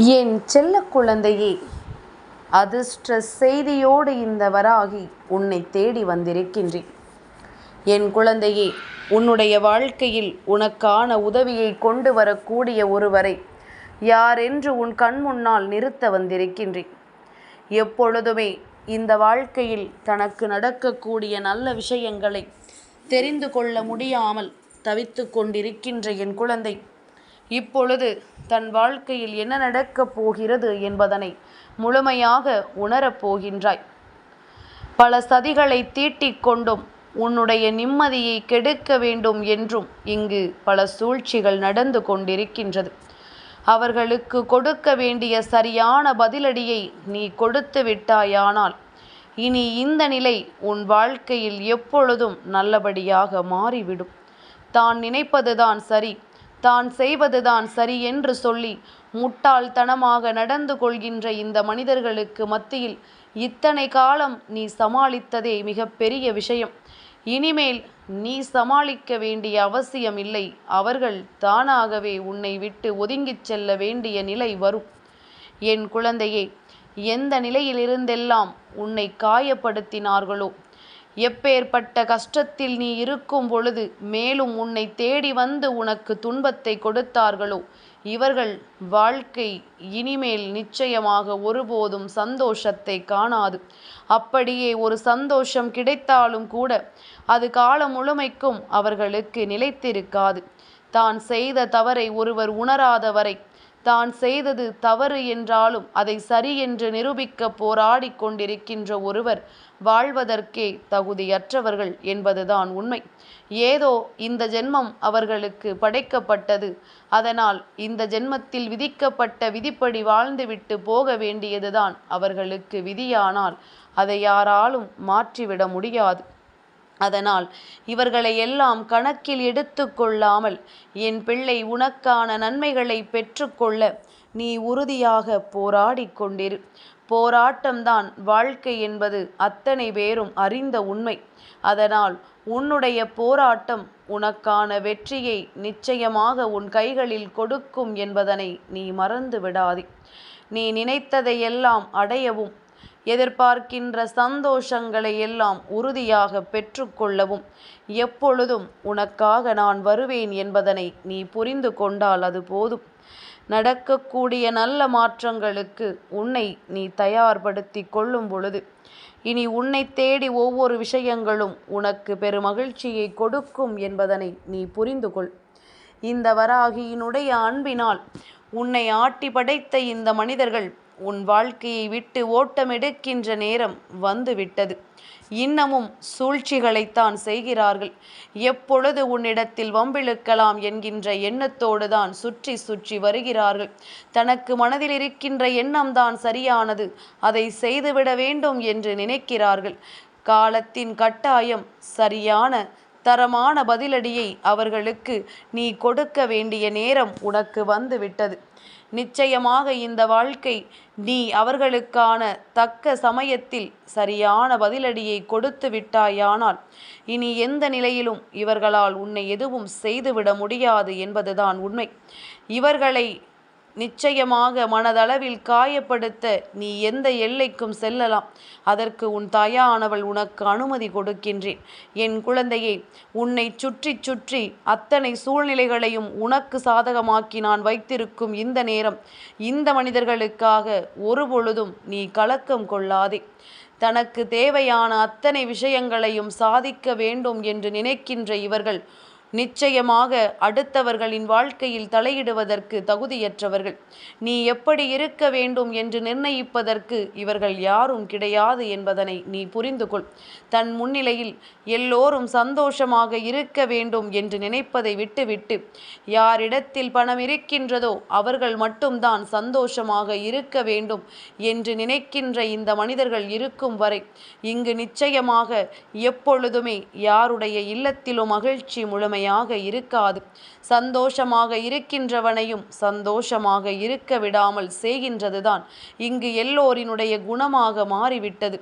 என் செல்ல குழந்தையே அதிர்ஷ்ட செய்தியோடு இந்த வராகி உன்னை தேடி வந்திருக்கின்றேன். என் குழந்தையே உன்னுடைய வாழ்க்கையில் உனக்கான உதவியை கொண்டு வரக்கூடிய ஒருவரை யாரென்று உன் கண் முன்னால் நிறுத்த வந்திருக்கின்றேன். எப்பொழுதுமே இந்த வாழ்க்கையில் தனக்கு நடக்கக்கூடிய நல்ல விஷயங்களை தெரிந்து கொள்ள முடியாமல் தவித்து கொண்டிருக்கின்ற என் குழந்தை இப்பொழுது தன் வாழ்க்கையில் என்ன நடக்கப் போகிறது என்பதனை முழுமையாக உணரப் போகின்றாய். பல சதிகளை தீட்டிக் கொண்டும் உன்னுடைய நிம்மதியை கெடுக்க வேண்டும் என்றும் இங்கு பல சூழ்ச்சிகள் நடந்து கொண்டிருக்கின்றது. அவர்களுக்கு கொடுக்க வேண்டிய சரியான பதிலடியை நீ கொடுத்து விட்டாயானால் இனி இந்த நிலை உன் வாழ்க்கையில் எப்பொழுதும் நல்லபடியாக மாறிவிடும். தான் நினைப்பதுதான் சரி. தான் செய்வதுதான் சரி என்று சொல்லி முட்டாள்தனமாக நடந்து கொள்கின்ற இந்த மனிதர்களுக்கு மத்தியில் இத்தனை காலம் நீ சமாளித்ததே மிகப்பெரிய விஷயம். இனிமேல் நீ சமாளிக்க வேண்டிய அவசியம் இல்லை. அவர்கள் தானாகவே உன்னை விட்டு ஒதுங்கிச் செல்ல வேண்டிய நிலை வரும். என் குழந்தையே எந்த நிலையிலிருந்தெல்லாம் உன்னை காயப்படுத்தினார்களோ எப்பேற்பட்ட கஷ்டத்தில் நீ இருக்கும் பொழுது மேலும் உன்னை தேடி வந்து உனக்கு துன்பத்தை கொடுத்தார்களோ? இவர்கள் வாழ்க்கை இனிமேல் நிச்சயமாக ஒருபோதும் சந்தோஷத்தை காணாது. அப்படியே ஒரு சந்தோஷம் கிடைத்தாலும் கூட அது காலம் முழுமைக்கும் அவர்களுக்கு நிலைத்திருக்காது. தான் செய்த தவறை ஒருவர் உணராத வரை தான் செய்தது தவறு என்றாலும் அதை சரி என்று நிரூபிக்க போராடி கொண்டிருக்கின்ற ஒருவர் வாழ்வதற்கே தகுதியற்றவர்கள் என்பதுதான் உண்மை. ஏதோ இந்த ஜென்மம் அவர்களுக்கு படைக்கப்பட்டது. அதனால் இந்த ஜென்மத்தில் விதிக்கப்பட்ட விதிப்படி வாழ்ந்துவிட்டு போக வேண்டியதுதான் அவர்களுக்கு விதியானால் அதை யாராலும் மாற்றிவிட முடியாது. அதனால் இவர்களை எல்லாம் கணக்கில் எடுத்து கொள்ளாமல் என் பிள்ளை உனக்கான நன்மைகளை பெற்றுக்கொள்ள நீ உறுதியாக போராடி கொண்டிரு. போராட்டம்தான். வாழ்க்கை என்பது அத்தனை பேரும் அறிந்த உண்மை. அதனால் உன்னுடைய போராட்டம் உனக்கான வெற்றியை நிச்சயமாக உன் கைகளில் கொடுக்கும் என்பதனை நீ மறந்து விடாதே. நீ நினைத்ததையெல்லாம் அடையவும் எதிர்பார்க்கின்ற சந்தோஷங்களை எல்லாம் உறுதியாக பெற்றுக்கொள்ளவும் எப்பொழுதும் உனக்காக நான் வருவேன் என்பதனை நீ புரிந்து கொண்டால் அது போதும். நடக்கக்கூடிய நல்ல மாற்றங்களுக்கு உன்னை நீ தயார்படுத்தி கொள்ளும் பொழுது இனி உன்னை தேடி ஒவ்வொரு விஷயங்களும் உனக்கு பெருமகிழ்ச்சியை கொடுக்கும் என்பதனை நீ புரிந்து கொள். இந்த வராகியினுடைய அன்பினால் உன்னை ஆட்டி படைத்த இந்த மனிதர்கள் உன் வாழ்க்கையை விட்டு ஓட்டமெடுக்கின்ற நேரம் வந்துவிட்டது. இன்னமும் சூழ்ச்சிகளைத்தான் செய்கிறார்கள். எப்பொழுது உன்னிடத்தில் வம்பிழுக்கலாம் என்கின்ற எண்ணத்தோடு தான் சுற்றி சுற்றி வருகிறார்கள். தனக்கு மனதில் இருக்கின்ற எண்ணம்தான் சரியானது. அதை செய்துவிட வேண்டும் என்று நினைக்கிறார்கள். காலத்தின் கட்டாயம் சரியான தரமான பதிலடியை அவர்களுக்கு நீ கொடுக்க வேண்டிய நேரம் உனக்கு வந்து விட்டது நிச்சயமாக இந்த வாழ்க்கை நீ அவர்களுக்கான தக்க சமயத்தில் சரியான பதிலடியை கொடுத்து விட்டாயானால் இனி எந்த நிலையிலும் இவர்களால் உன்னை எதுவும் செய்துவிட முடியாது என்பதுதான் உண்மை. இவர்களை நிச்சயமாக மனதளவில் காயப்படுத்த நீ எந்த எல்லைக்கும் செல்லலாம். அதற்கு உன் தாயானவள் உனக்கு அனுமதி கொடுக்கின்றேன். என் குழந்தையே உன்னை சுற்றி சுற்றி அத்தனை சூழ்நிலைகளையும் உனக்கு சாதகமாக்கி நான் வைத்திருக்கும் இந்த நேரம் இந்த மனிதர்களுக்காக ஒரு பொழுதும் நீ கலக்கம் கொள்ளாதே. தனக்கு தேவையான அத்தனை விஷயங்களையும் சாதிக்க வேண்டும் என்று நினைக்கின்ற இவர்கள் நிச்சயமாக அடுத்தவர்களின் வாழ்க்கையில் தலையிடுவதற்கு தகுதியற்றவர்கள். நீ எப்படி இருக்க வேண்டும் என்று நிர்ணயிப்பதற்கு இவர்கள் யாரும் கிடையாது என்பதனை நீ புரிந்து கொள் தன் முன்னிலையில் எல்லோரும் சந்தோஷமாக இருக்க வேண்டும் என்று நினைப்பதை விட்டுவிட்டு யாரிடத்தில் பணம் இருக்கின்றதோ அவர்கள் மட்டும்தான் சந்தோஷமாக இருக்க வேண்டும் என்று நினைக்கின்ற இந்த மனிதர்கள் இருக்கும் வரை இங்கு நிச்சயமாக எப்பொழுதுமே யாருடைய இல்லத்திலும் மகிழ்ச்சி முழுமை முழுமையாக இருக்காது. சந்தோஷமாக இருக்கின்றவனையும் சந்தோஷமாக இருக்க விடாமல் செய்கின்றதுதான். இங்கு எல்லோரினுடைய குணமாக மாறிவிட்டது.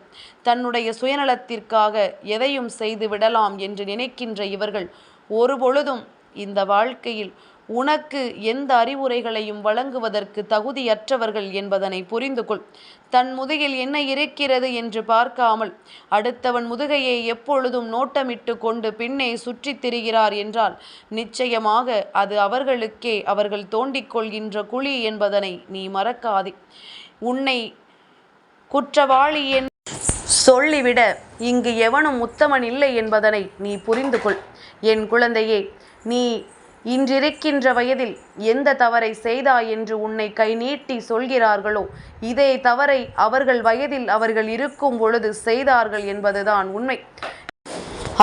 தன்னுடைய சுயநலத்திற்காக எதையும் செய்து விடலாம் என்று நினைக்கின்ற இவர்கள் ஒருபொழுதும் இந்த வாழ்க்கையில் உனக்கு எந்த அறிவுரைகளையும் வழங்குவதற்கு தகுதியற்றவர்கள் என்பதனை புரிந்து கொள் தன் முதுகில் என்ன இருக்கிறது என்று பார்க்காமல் அடுத்தவன் முதுகையை எப்பொழுதும் நோட்டமிட்டு கொண்டு பின்னே சுற்றித் திரிகிறார் என்றால் நிச்சயமாக அது அவர்களுக்கே அவர்கள் தோண்டிக் கொள்கின்ற குழி என்பதனை நீ மறக்காதே. உன்னை குற்றவாளி என் சொல்லிவிட இங்கு எவனும் உத்தமன் இல்லை என்பதனை நீ புரிந்து கொள் என் குழந்தையே நீ இன்றிருக்கின்ற வயதில் எந்த தவறை செய்தாய் என்று உன்னை கை நீட்டி சொல்கிறார்களோ இதே தவறை அவர்கள் வயதில் அவர்கள் இருக்கும் பொழுது செய்தார்கள் என்பதுதான் உண்மை.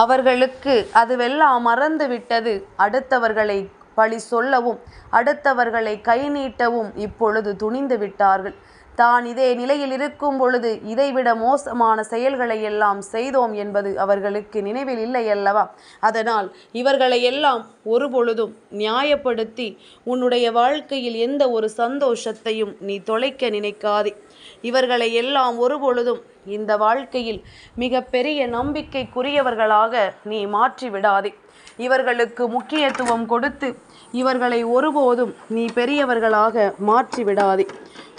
அவர்களுக்கு அதுவெல்லாம் மறந்து விட்டது. அடுத்தவர்களை பழி சொல்லவும் அடுத்தவர்களை கை நீட்டவும் இப்பொழுது துணிந்து விட்டார்கள். தான் இதே நிலையில் இருக்கும் பொழுது இதைவிட மோசமான செயல்களை எல்லாம் செய்தோம் என்பது அவர்களுக்கு நினைவில் இல்லை அல்லவா? அதனால் இவர்களை எல்லாம் ஒருபொழுதும் நியாயப்படுத்தி உன்னுடைய வாழ்க்கையில் எந்த ஒரு சந்தோஷத்தையும் நீ தொலைக்க நினைக்காதே. இவர்களை எல்லாம் ஒருபொழுதும் இந்த வாழ்க்கையில் மிக பெரிய நம்பிக்கைக்குரியவர்களாக நீ மாற்றி விடாதே இவர்களுக்கு முக்கியத்துவம் கொடுத்து இவர்களை ஒருபோதும் நீ பெரியவர்களாக மாற்றி விடாதே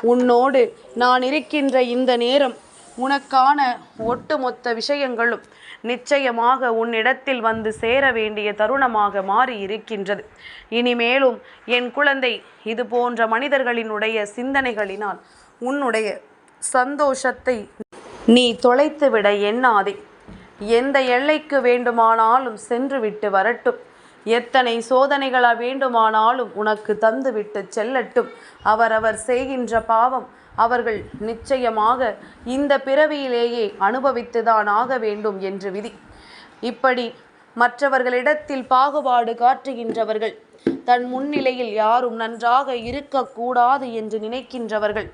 உன்னோடு நான் இருக்கின்ற இந்த நேரம் உனக்கான ஒட்டுமொத்த விஷயங்களும் நிச்சயமாக உன்னிடத்தில் வந்து சேர வேண்டிய தருணமாக மாறி இருக்கின்றது. இனிமேலும் என் குழந்தை இது போன்ற மனிதர்களினுடைய சிந்தனைகளினால் உன்னுடைய சந்தோஷத்தை நீ தொலைத்துவிட எண்ணாதே. எந்த எல்லைக்கு வேண்டுமானாலும் சென்று விட்டு வரட்டும். எத்தனை சோதனைகளா வேண்டுமானாலும் உனக்கு தந்துவிட்டு செல்லட்டும். அவரவர் செய்கின்ற பாவம் அவர்கள் நிச்சயமாக இந்த பிறவியிலேயே அனுபவித்துதான் ஆக வேண்டும் என்று விதி. இப்படி மற்றவர்களிடத்தில் பாகுபாடு காட்டுகின்றவர்கள் தன் முன்னிலையில் யாரும் நன்றாக இருக்கக்கூடாது என்று நினைக்கின்றவர்கள்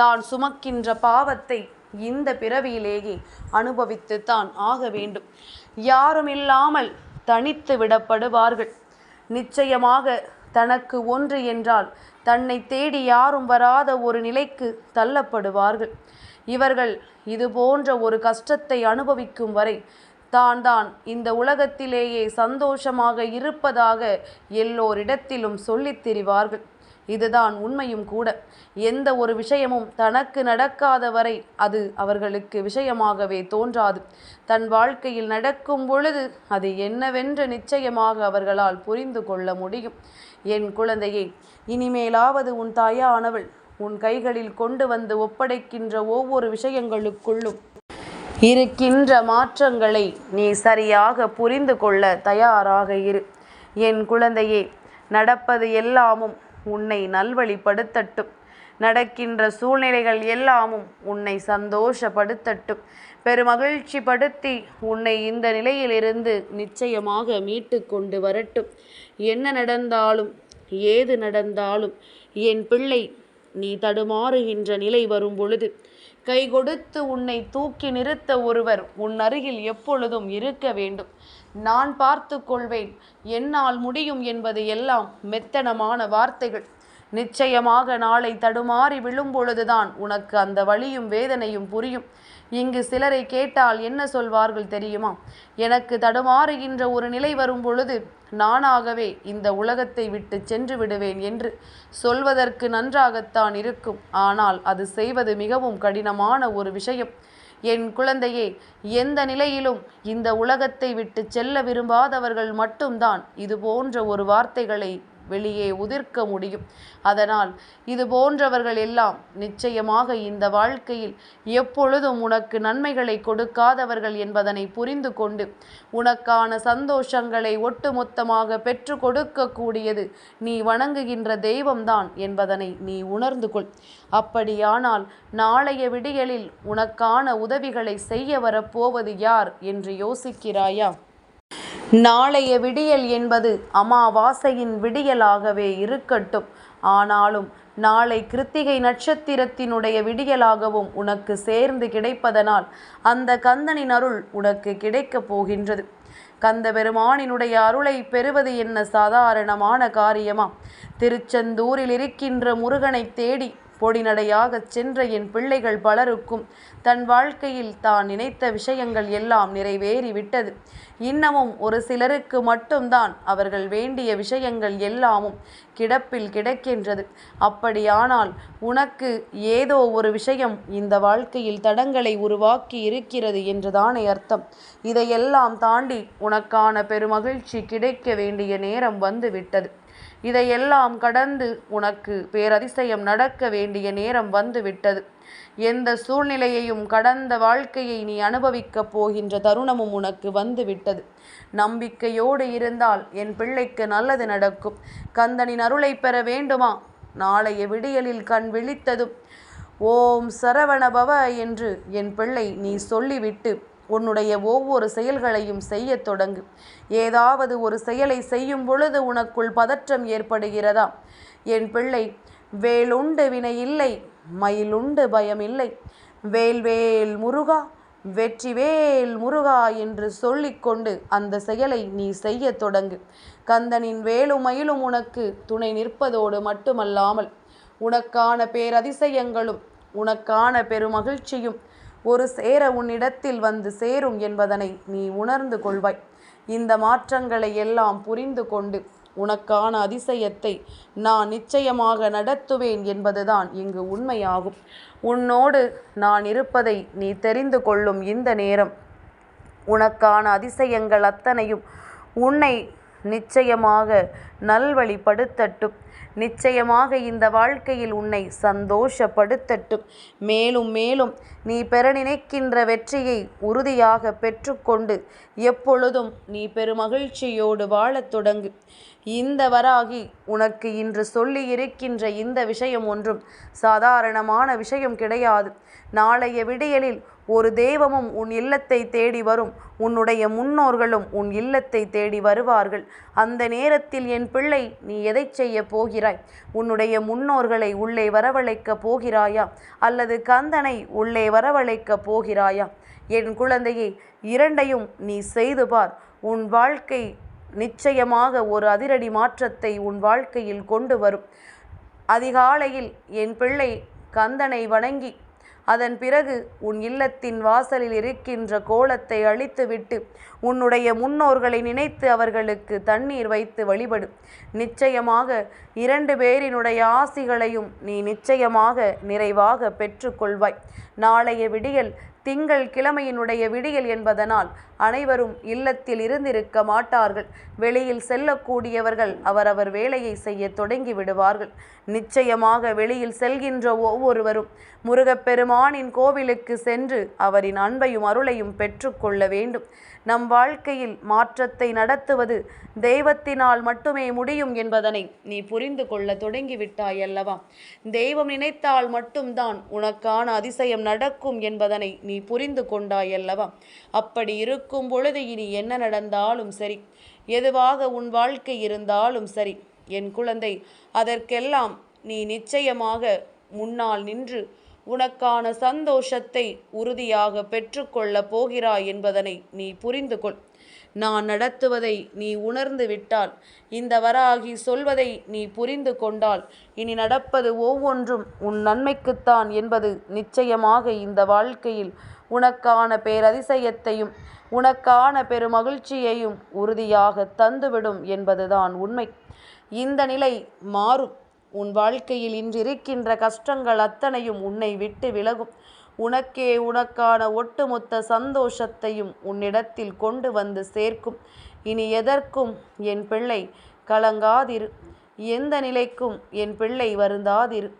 தான் சுமக்கின்ற பாவத்தை இந்த பிறவியிலேயே அனுபவித்து தான் ஆக வேண்டும். யாரும் இல்லாமல் தனித்து விடப்படுவார்கள். நிச்சயமாக தனக்கு ஒன்று என்றால் தன்னை தேடி யாரும் வராத ஒரு நிலைக்கு தள்ளப்படுவார்கள். இவர்கள் இது போன்ற ஒரு கஷ்டத்தை அனுபவிக்கும் வரை தான் தான் இந்த உலகத்திலேயே சந்தோஷமாக இருப்பதாக எல்லோரிடத்திலும் சொல்லித் திரிவார்கள். இதுதான் உண்மையும் கூட. எந்த ஒரு விஷயமும் தனக்கு நடக்காத வரை அது அவர்களுக்கு விஷயமாகவே தோன்றாது. தன் வாழ்க்கையில் நடக்கும் பொழுது அது என்னவென்று நிச்சயமாக அவர்களால் புரிந்து கொள்ள முடியும். என் குழந்தையே இனிமேலாவது உன் தாயானவள் உன் கைகளில் கொண்டு வந்து ஒப்படைக்கின்ற ஒவ்வொரு விஷயங்களுக்குள்ளும் இருக்கின்ற மாற்றங்களை நீ சரியாக புரிந்து கொள்ள தயாராக இரு. என் குழந்தையே நடப்பது எல்லாமும் உன்னை நல்வழிப்படுத்தட்டும். நடக்கின்ற சூழ்நிலைகள் எல்லாமும் உன்னை சந்தோஷப்படுத்தட்டும். பெருமகிழ்ச்சி படுத்தி உன்னை இந்த நிலையிலிருந்து நிச்சயமாக மீட்டு கொண்டு வரட்டும். என்ன நடந்தாலும் ஏது நடந்தாலும் என் பிள்ளை நீ தடுமாறுகின்ற நிலை வரும் பொழுது கை கொடுத்து உன்னை தூக்கி நிறுத்த ஒருவர் உன் அருகில் எப்பொழுதும் இருக்க வேண்டும். நான் பார்த்து கொள்வேன். என்னால் முடியும் என்பது எல்லாம் மெத்தனமான வார்த்தைகள். நிச்சயமாக நாளை தடுமாறி விழும்பொழுதுதான் உனக்கு அந்த வழியும் வேதனையும் புரியும். இங்கு சிலரை கேட்டால் என்ன சொல்வார்கள் தெரியுமா? எனக்கு தடுமாறுகின்ற ஒரு நிலை வரும் பொழுது நானாகவே இந்த உலகத்தை விட்டு சென்று விடுவேன் என்று சொல்வதற்கு நன்றாகத்தான் இருக்கும். ஆனால் அது செய்வது மிகவும் கடினமான ஒரு விஷயம். என் குழந்தையே எந்த நிலையிலும் இந்த உலகத்தை விட்டு செல்ல விரும்பாதவர்கள் மட்டும்தான். இது போன்ற ஒரு வார்த்தைகளை வெளியே உதிர்க்க முடியும். அதனால் இது போன்றவர்கள் எல்லாம் நிச்சயமாக இந்த வாழ்க்கையில் எப்பொழுதும் உனக்கு நன்மைகளை கொடுக்காதவர்கள் என்பதனை புரிந்து கொண்டு உனக்கான சந்தோஷங்களை ஒட்டுமொத்தமாக பெற்று கொடுக்கக்கூடியது நீ வணங்குகின்ற தெய்வம்தான் என்பதனை நீ உணர்ந்து கொள். அப்படியானால் நாளைய விடியலில் உனக்கான உதவிகளை செய்ய வரப்போவது யார் என்று யோசிக்கிறாயா? நாளைய விடியல் என்பது அமாவாசையின் விடியலாகவே இருக்கட்டும். ஆனாலும் நாளை கிருத்திகை நட்சத்திரத்தினுடைய விடியலாகவும் உனக்கு சேர்ந்து கிடைப்பதனால் அந்த கந்தனின் அருள் உனக்கு கிடைக்கப் போகின்றது. கந்த பெருமானினுடைய அருளை பெறுவது என்ன சாதாரணமான காரியமா? திருச்செந்தூரில் இருக்கின்ற முருகனை தேடி பொடிநடையாகச் சென்ற என் பிள்ளைகள் பலருக்கும் தன் வாழ்க்கையில் தான் நினைத்த விஷயங்கள் எல்லாம் நிறைவேறிவிட்டது. இன்னமும் ஒரு சிலருக்கு மட்டும்தான் அவர்கள் வேண்டிய விஷயங்கள் எல்லாமும் கிடப்பில் கிடக்கின்றது. அப்படியானால் உனக்கு ஏதோ ஒரு விஷயம் இந்த வாழ்க்கையில் தடங்களை உருவாக்கி இருக்கிறது என்றுதானே அர்த்தம். இதையெல்லாம் தாண்டி உனக்கான பெருமகிழ்ச்சி கிடைக்க வேண்டிய நேரம் வந்துவிட்டது. இதையெல்லாம் கடந்து உனக்கு பேரதிசயம் நடக்க வேண்டிய நேரம் வந்துவிட்டது. எந்த சூழ்நிலையையும் கடந்த வாழ்க்கையை நீ அனுபவிக்கப் போகின்ற தருணமும் உனக்கு வந்துவிட்டது. நம்பிக்கையோடு இருந்தால் என் பிள்ளைக்கு நல்லது நடக்கும். கந்தனின் அருளை பெற வேண்டுமா? நாளைய விடியலில் கண் விழித்ததும் ஓம் சரவணபவ என்று என் பிள்ளை நீ சொல்லிவிட்டு உன்னுடைய ஒவ்வொரு செயல்களையும் செய்யத் தொடங்கு. ஏதாவது ஒரு செயலை செய்யும் பொழுது உனக்குள் பதற்றம் ஏற்படுகிறதா? என் பிள்ளை வேலுண்டு வினை இல்லை மயிலுண்டு பயம் இல்லை. வேல்வேல் முருகா வெற்றிவேல் முருகா என்று சொல்லிக்கொண்டு அந்த செயலை நீ செய்ய தொடங்கு. கந்தனின் வேலும் மயிலும் உனக்கு துணை நிற்பதோடு மட்டுமல்லாமல் உனக்கான பேரதிசயங்களும் உனக்கான பெருமகிழ்ச்சியும் ஒரு சேர உன்னிடத்தில் வந்து சேரும் என்பதனை நீ உணர்ந்து கொள்வாய். இந்த மாற்றங்களை எல்லாம் புரிந்து கொண்டு உனக்கான அதிசயத்தை நான் நிச்சயமாக நடத்துவேன் என்பதுதான் இங்கு உண்மையாகும். உன்னோடு நான் இருப்பதை நீ தெரிந்து கொள்ளும் இந்த நேரம் உனக்கான அதிசயங்கள் அத்தனையும் உன்னை நிச்சயமாக நல்வழிப்படுத்தட்டும். நிச்சயமாக இந்த வாழ்க்கையில் உன்னை சந்தோஷப்படுத்தட்டும். மேலும் மேலும் நீ பெற நினைக்கின்ற வெற்றியை உறுதியாக பெற்றுக்கொண்டு எப்பொழுதும் நீ பெருமகிழ்ச்சியோடு வாழத் தொடங்கு. இந்த வராகி உனக்கு இன்று சொல்லி இருக்கின்ற இந்த விஷயம் ஒன்றும் சாதாரணமான விஷயம் கிடையாது. நாளைய விடியலில் ஒரு தெய்வமும் உன் இல்லத்தை தேடி வரும். உன்னுடைய முன்னோர்களும் உன் இல்லத்தை தேடி வருவார்கள். அந்த நேரத்தில் என் பிள்ளை நீ எதை செய்ய போகிறாய்? உன்னுடைய முன்னோர்களை உள்ளே வரவழைக்க போகிறாயா? அல்லது கந்தனை உள்ளே வரவழைக்க போகிறாயா? என் குழந்தையே இரண்டையும் நீ செய்து பார். உன் வாழ்க்கை நிச்சயமாக ஒரு அதிரடி மாற்றத்தை உன் வாழ்க்கையில் கொண்டு வரும். அதிகாலையில் என் பிள்ளை கந்தனை வணங்கி அதன் பிறகு உன் இல்லத்தின் வாசலில் இருக்கின்ற கோலத்தை அழித்துவிட்டு உன்னுடைய முன்னோர்களை நினைத்து அவர்களுக்கு தண்ணீர் வைத்து வழிபடு. நிச்சயமாக இரண்டு பேரினுடைய ஆசிகளையும் நீ நிச்சயமாக நிறைவாக பெற்றுக்கொள்வாய். நாளைய விடியல் திங்கள் கிழமையினுடைய விடியல் என்பதனால் அனைவரும் இல்லத்தில் இருந்திருக்க மாட்டார்கள். வெளியில் செல்லக்கூடியவர்கள் அவரவர் வேலையை செய்ய தொடங்கி விடுவார்கள். நிச்சயமாக வெளியில் செல்கின்ற ஒவ்வொருவரும் முருகப்பெருமானின் கோவிலுக்கு சென்று அவரின் அன்பையும் அருளையும் பெற்றுக்கொள்ள வேண்டும். நம் வாழ்க்கையில் மாற்றத்தை நடத்துவது தெய்வத்தினால் மட்டுமே முடியும் என்பதனை நீ புரிந்து கொள்ள தொடங்கிவிட்டாய் அல்லவா? தெய்வம் நினைத்தால் மட்டும்தான் உனக்கான அதிசயம் நடக்கும் என்பதனை நீ புரிந்து கொண்டாய் அல்லவா? அப்படி இருக்கும் பொழுது இனி என்ன நடந்தாலும் சரி. எதுவாக உன் வாழ்க்கை இருந்தாலும் சரி. என் குழந்தை அதற்கெல்லாம் நீ நிச்சயமாக முன்னால் நின்று உனக்கான சந்தோஷத்தை உறுதியாக பெற்றுக்கொள்ளப் போகிறாய் என்பதனை நீ புரிந்து கொள். நான் நடத்துவதை நீ உணர்ந்து விட்டால் இந்த வராகி சொல்வதை நீ புரிந்து கொண்டால் இனி நடப்பது ஒவ்வொன்றும் உன் நன்மைக்குத்தான் என்பது நிச்சயமாக இந்த வாழ்க்கையில் உனக்கான பேரதிசயத்தையும் உனக்கான பெருமகிழ்ச்சியையும் உறுதியாக தந்துவிடும் என்பதுதான் உண்மை. இந்த நிலை மாறும். உன் வாழ்க்கையில் இன்றிருக்கின்ற கஷ்டங்கள் அத்தனையும் உன்னை விட்டு விலகும். உனக்கே உனக்கான ஒட்டுமொத்த சந்தோஷத்தையும் உன்னிடத்தில் கொண்டு வந்து சேர்க்கும். இனி எதற்கும் என் பிள்ளை கலங்காதிரு. எந்த நிலைக்கும் என் பிள்ளை வருந்தாதிரு.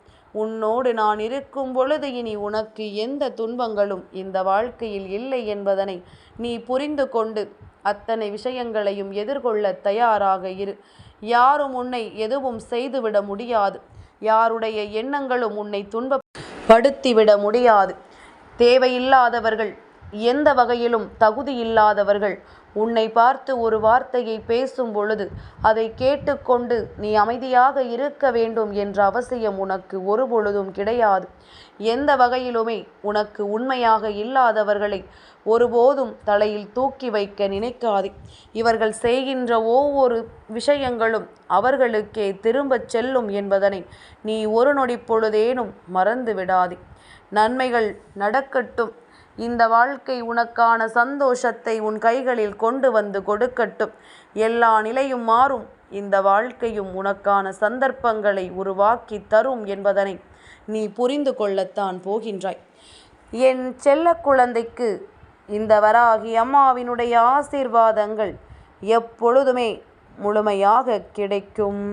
உன்னோடு நான் இருக்கும் பொழுது இனி உனக்கு எந்த துன்பங்களும் இந்த வாழ்க்கையில் இல்லை என்பதனை நீ புரிந்து கொண்டு அத்தனை விஷயங்களையும் எதிர்கொள்ள தயாராக இரு. யாரும் உன்னை எதுவும் செய்துவிட முடியாது. யாருடைய எண்ணங்களும் உன்னை துன்பப்படுத்திவிட முடியாது. தேவையில்லாதவர்கள் எந்த வகையிலும் தகுதி இல்லாதவர்கள் உன்னை பார்த்து ஒரு வார்த்தையை பேசும் பொழுது அதை கேட்டுக்கொண்டு நீ அமைதியாக இருக்க வேண்டும் என்ற அவசியம் உனக்கு ஒரு பொழுதும் கிடையாது. எந்த வகையிலுமே உனக்கு உண்மையாக இல்லாதவர்களை ஒருபோதும் தலையில் தூக்கி வைக்க நினைக்காதே. இவர்கள் செய்கின்ற ஒவ்வொரு விஷயங்களும் அவர்களுக்கே திரும்பச் செல்லும் என்பதனை நீ ஒரு நொடி பொழுதேனும் மறந்து விடாதே. நன்மைகள் நடக்கட்டும். இந்த வாழ்க்கை உனக்கான சந்தோஷத்தை உன் கைகளில் கொண்டு வந்து கொடுக்கட்டும். எல்லா நிலையும் மாறும். இந்த வாழ்க்கையும் உனக்கான சந்தர்ப்பங்களை உருவாக்கி தரும் என்பதனை நீ புரிந்து கொள்ளத்தான் போகின்றாய். என் செல்ல குழந்தைக்கு இந்த வராகி அம்மாவினுடைய ஆசீர்வாதங்கள் எப்பொழுதுமே முழுமையாக கிடைக்கும்.